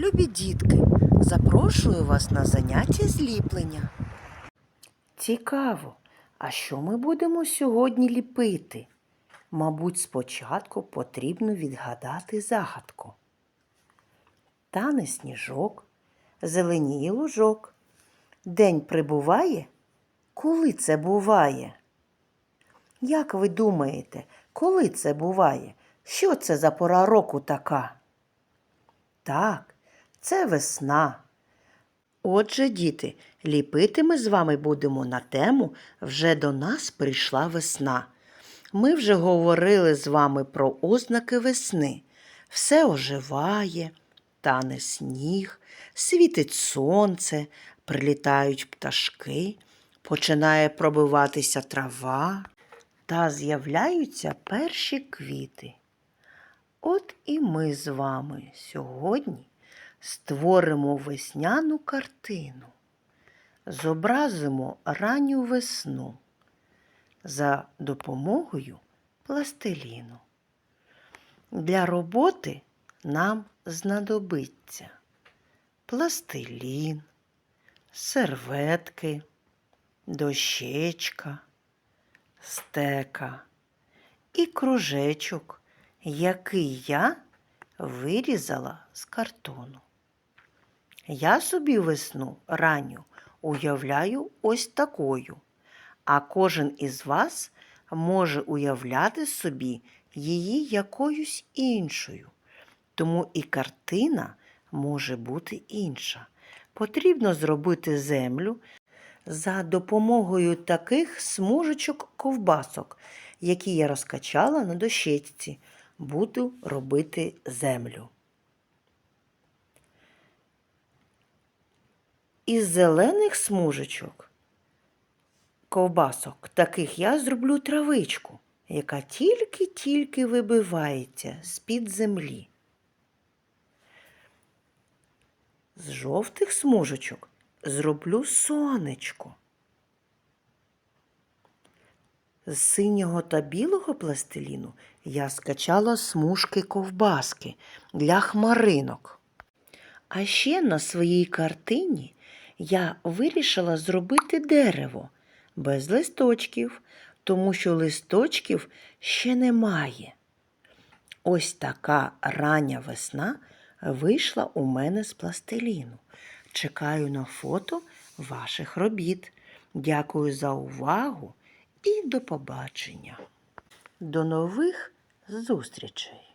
Любі дітки, запрошую вас на заняття зліплення. Цікаво, а що ми будемо сьогодні ліпити? Мабуть, спочатку потрібно відгадати загадку. Тане сніжок, зеленіє лужок. День прибуває? Коли це буває? Як ви думаєте, коли це буває? Що це за пора року така? Так, це весна. Отже, діти, ліпити ми з вами будемо на тему Вже до нас прийшла весна. Ми вже говорили з вами про ознаки весни. Все оживає, тане сніг, світить сонце, прилітають пташки, починає пробиватися трава та з'являються перші квіти. От і ми з вами сьогодні створимо весняну картину, зобразимо ранню весну за допомогою пластиліну. Для роботи нам знадобиться пластилін, серветки, дощечка, стека і кружечок, який я вирізала з картону. Я собі весну ранню уявляю ось такою, а кожен із вас може уявляти собі її якоюсь іншою. Тому і картина може бути інша. Потрібно зробити землю за допомогою таких смужечок ковбасок, які я розкачала на дощечці. Буду робити землю. Із зелених смужечок ковбасок таких я зроблю травичку, яка тільки-тільки вибивається з-під землі. З жовтих смужечок зроблю сонечко. З синього та білого пластиліну я скачала смужки ковбаски для хмаринок. А ще на своїй картині я вирішила зробити дерево без листочків, тому що листочків ще немає. Ось така рання весна вийшла у мене з пластиліну. Чекаю на фото ваших робіт. Дякую за увагу і до побачення. До нових зустрічей!